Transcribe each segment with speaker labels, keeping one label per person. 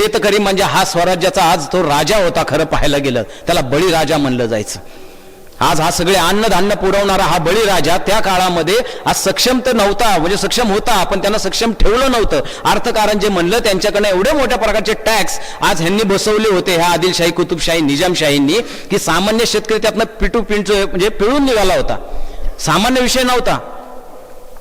Speaker 1: शेतकरी म्हणजे हा स्वराज्याचा आज तो राजा होता खरं पाहायला गेलं. त्याला बळीराजा म्हणलं जायचं. आज हा सगळे अन्नधान्य पुरवणारा हा बळीराजा त्या काळामध्ये आज सक्षम तर नव्हता म्हणजे सक्षम होता पण त्यांना सक्षम ठेवलं नव्हतं. अर्थकारण जे म्हणलं त्यांच्याकडनं एवढे मोठ्या प्रकारचे टॅक्स आज ह्यांनी बसवले होते ह्या आदिलशाही कुतुबशाही निजामशाहींनी की सामान्य शेतकरी त्यातनं पिटू पिंटू म्हणजे पिळून निघाला होता. सामान्य विषय नव्हता.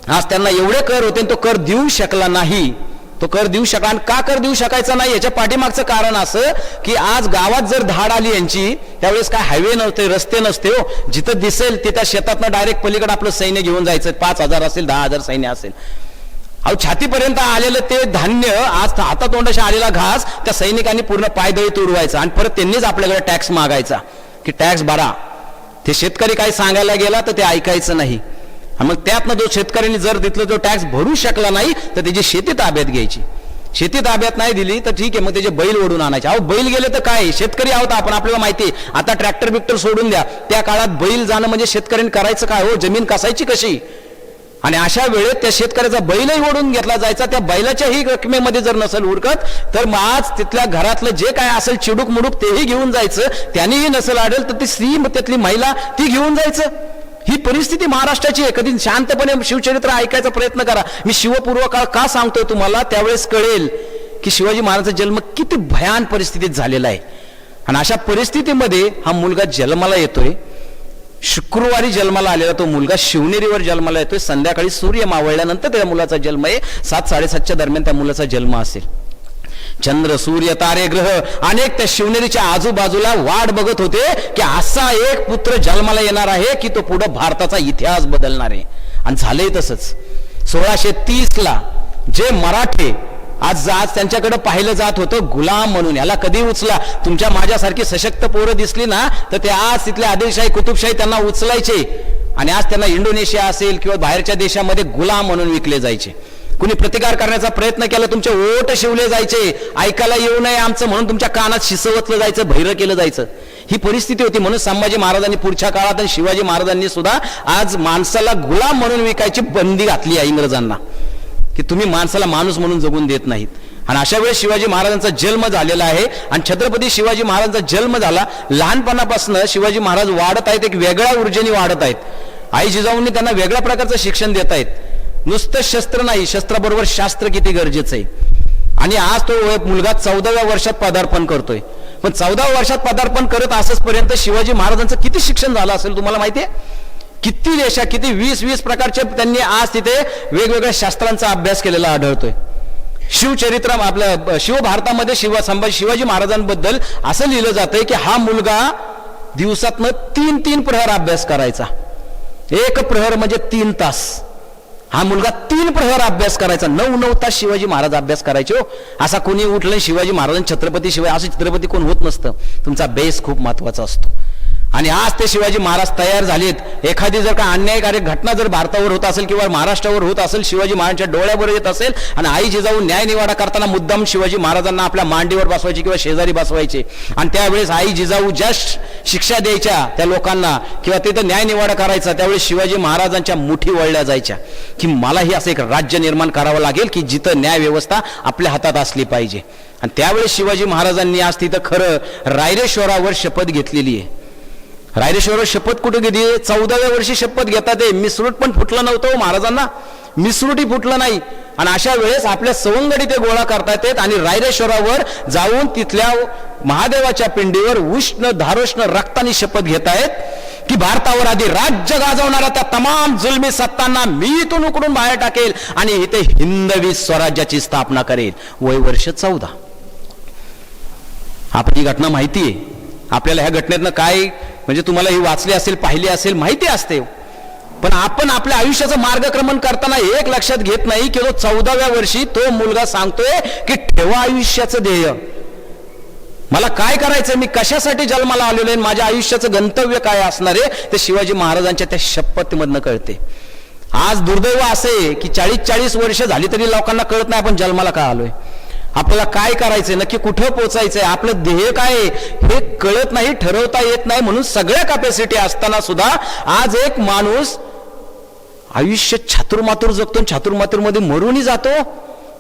Speaker 1: आज त्यांना एवढे कर होते आणि तो कर देऊ शकला नाही. तो कर देऊ शकला आणि का कर देऊ शकायचा नाही याच्या पाठीमागचं कारण असं की आज गावात जर धाड आली यांची त्यावेळेस काय हायवे नव्हते रस्ते नसते हो. जिथं दिसेल तिथं शेतातनं डायरेक्ट पलीकडे आपलं सैन्य घेऊन जायचं. पाच हजार असेल दहा हजार सैन्य असेल. अहो छातीपर्यंत आलेलं ते धान्य आज हातातोंडाशी आलेला घास त्या सैनिकांनी पूर्ण पायदळी तुडवायचा आणि परत त्यांनीच आपल्याकडे टॅक्स मागायचा. की टॅक्स भरा. ते शेतकरी काही सांगायला गेला तर ते ऐकायचं नाही. मग त्यातनं जो शेतकऱ्यांनी जर तिथलं जो टॅक्स भरू शकला नाही तर त्याची शेती ताब्यात घ्यायची. शेती ताब्यात नाही दिली तर ठीक आहे मग त्याचे बैल ओढून आणायचे. अहो बैल गेले तर काय? शेतकरी आहोत आपण आपल्याला माहिती आहे. आता ट्रॅक्टर बिक्टर सोडून द्या. त्या काळात बैल जाणं म्हणजे शेतकऱ्यांनी करायचं काय हो? जमीन कसायची कशी? आणि अशा वेळेत त्या शेतकऱ्याचा बैलही ओढून घेतला जायचा. त्या बैलाच्याही रकमेमध्ये जर नसेल उरकत तर मग आज तिथल्या घरातलं जे काय असेल चिडूक मुडूक तेही घेऊन जायचं. त्यांनीही नसेल आढळ तर ती स्त्री त्यातली महिला ती घेऊन जायचं. ही परिस्थिती महाराष्ट्राची आहे. कधी शांतपणे शिवचरित्र ऐकायचा प्रयत्न करा. मी शिवपूर्व काळ का सांगतोय तुम्हाला? त्यावेळेस कळेल की शिवाजी महाराजांचा जन्म किती भयान परिस्थितीत झालेला आहे. आणि अशा परिस्थितीमध्ये हा मुलगा जन्माला येतोय. शुक्रवारी जन्माला आलेला तो मुलगा शिवनेरीवर जन्माला येतोय. संध्याकाळी सूर्य मावळल्यानंतर त्या मुलाचा जन्म आहे. सात साडेसातच्या दरम्यान त्या मुलाचा जन्म असेल. चंद्र सूर्य तारे ग्रह अनेक त्या शिवनेरीच्या आजूबाजूला वाट बघत होते की असा एक पुत्र जन्माला येणार आहे की तो पुढे भारताचा इतिहास बदलणार आहे. आणि झालंय तसंच. सोळाशे तीस ला जे मराठे आज आज त्यांच्याकडे पाहिलं जात होतं गुलाम म्हणून याला कधी उचला? तुमच्या माझ्यासारखी सशक्त पोरं दिसली ना तर ते आज तिथले आदिलशाही कुतुबशाही त्यांना उचलायचे. आणि आज त्यांना इंडोनेशिया असेल किंवा बाहेरच्या देशामध्ये गुलाम म्हणून विकले जायचे. कुणी प्रतिकार करण्याचा प्रयत्न केला तुमचे ओट शिवले जायचे ऐकायला येऊ नये आमचं म्हणून तुमच्या कानात शिसवतलं जायचं भैर केलं जायचं. ही परिस्थिती होती म्हणून संभाजी महाराजांनी पुढच्या काळात आणि शिवाजी महाराजांनी सुद्धा आज माणसाला गुलाम म्हणून विकायची बंदी घातली आहे इंग्रजांना. की तुम्ही माणसाला माणूस म्हणून जगून देत नाहीत. आणि अशा वेळेस शिवाजी महाराजांचा जन्म झालेला आहे आणि छत्रपती शिवाजी महाराजांचा जन्म झाला लहानपणापासून शिवाजी महाराज वाढत आहेत एक वेगळ्या ऊर्जेने वाढत आहेत. आई जिजाऊंनी त्यांना वेगळ्या प्रकारचं शिक्षण देत आहेत. नुसतं शस्त्र नाही शस्त्राबरोबर शास्त्र किती गरजेचं आहे? आणि आज तो मुलगा चौदाव्या वर्षात पदार्पण करतोय. पण चौदाव्या वर्षात पदार्पण करत असंच पर्यंत शिवाजी महाराजांचं किती शिक्षण झालं असेल तुम्हाला माहितीये किती देशा किती वीस वीस प्रकारचे त्यांनी आज तिथे वेगवेगळ्या शास्त्रांचा अभ्यास केलेला आढळतोय. शिवचरित्र आपल्या शिवभारतामध्ये शिव संभाजी शिवाजी महाराजांबद्दल असं लिहिलं जातंय की हा मुलगा दिवसातनं तीन तीन प्रहर अभ्यास करायचा. एक प्रहर म्हणजे तीन तास. हा मुलगा तीन प्रहर अभ्यास करायचा. नऊ नऊ तास शिवाजी महाराज अभ्यास करायचे हो. असा कोणी उठलं शिवाजी महाराज छत्रपती शिवाय असं छत्रपती कोण होत नसतं. तुमचा बेस खूप महत्त्वाचा असतो. आणि आज ते शिवाजी महाराज तयार झालेत. एखादी जर का अन्यायकारक घटना जर भारतावर होत असेल किंवा महाराष्ट्रावर होत असेल शिवाजी महाराजांच्या डोळ्यावर येत असेल आणि आई जिजाऊ न्याय निवाडा करताना मुद्दाम शिवाजी महाराजांना आपल्या मांडीवर बसवायचे किंवा शेजारी बसवायचे. आणि त्यावेळेस आई जिजाऊ ज्या शिक्षा द्यायच्या त्या लोकांना किंवा तिथं न्याय निवाडा करायचा त्यावेळेस शिवाजी महाराजांच्या मुठी वळल्या जायच्या. की मलाही असं एक राज्य निर्माण करावं लागेल की जिथं न्याय व्यवस्था आपल्या हातात असली पाहिजे. आणि त्यावेळेस शिवाजी महाराजांनी आज तिथं खरं रायरेश्वरावर शपथ घेतलेली आहे. रायरेश्वर शपथ कुठे घेतली? चौदाव्या वर्षी शपथ घेतात ते. मिसरूट पण फुटलं नव्हतं हो महाराजांना. मिसरूटही फुटलं नाही. आणि अशा वेळेस आपल्या सवंगडी ते गोळा करतात येत आणि रायरेश्वरावर जाऊन तिथल्या महादेवाच्या पिंडीवर उष्ण धारोष्ण रक्तानी शपथ घेत आहेत की भारतावर आधी राज्य गाजवणाऱ्या त्या तमाम जुलमी सत्तांना मी इथून उकडून बाहेर टाकेल आणि इथे हिंदवी स्वराज्याची स्थापना करेल. वय वर्ष चौदा. आपली घटना माहिती आहे. आपल्याला ह्या घटनेतनं काय म्हणजे तुम्हाला ही वाचली असेल पाहिली असेल माहिती असते. पण आपण आपल्या आयुष्याचं मार्गक्रमण करताना एक लक्षात घेत नाही की तो चौदाव्या वर्षी तो मुलगा सांगतोय की ठेवा आयुष्याचं ध्येय. मला काय करायचं मी कशासाठी जन्माला आलेलो आहे? माझ्या आयुष्याचं गंतव्य काय असणार आहे? ते शिवाजी महाराजांच्या त्या शपथमधनं कळते. आज दुर्दैव असे की चाळीस चाळीस वर्ष झाली तरी लोकांना कळत नाही आपण जन्माला का आलोय. आपल्याला काय करायचंय नक्की कुठं पोचायचंय आपलं ध्येय काय हे कळत नाही ठरवता येत नाही म्हणून सगळ्या कॅपॅसिटी असताना सुद्धा आज एक माणूस आयुष्य छातुर्मातुर जगतो छातुर्मातुरमध्ये मरूनही जातो.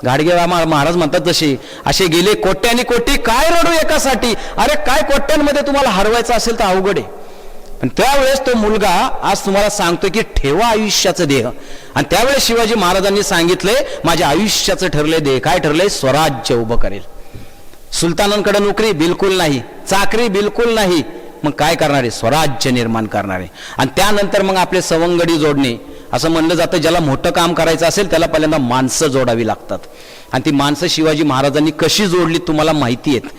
Speaker 1: गाडगेवा महाराज म्हणतात जसे असे गेले कोट्यानी कोटी काय रडू एकासाठी? अरे काय कोट्यांमध्ये तुम्हाला हरवायचं असेल तर अवघड आहे. पण त्यावेळेस तो मुलगा आज तुम्हाला सांगतो की ठेवा आयुष्याचं देह. आणि त्यावेळेस शिवाजी महाराजांनी सांगितले माझ्या आयुष्याचं ठरले देह. काय ठरले स्वराज्य उभं करेल. सुलतानांकडे नोकरी बिलकुल नाही चाकरी बिलकुल नाही. मग काय करणारे स्वराज्य निर्माण करणारे आणि त्यानंतर मग आपले सवंगडी जोडणे. असं म्हणलं जातं ज्याला मोठं काम करायचं असेल त्याला पहिल्यांदा माणसं जोडावी लागतात. आणि ती माणसं शिवाजी महाराजांनी कशी जोडली तुम्हाला माहिती आहेत.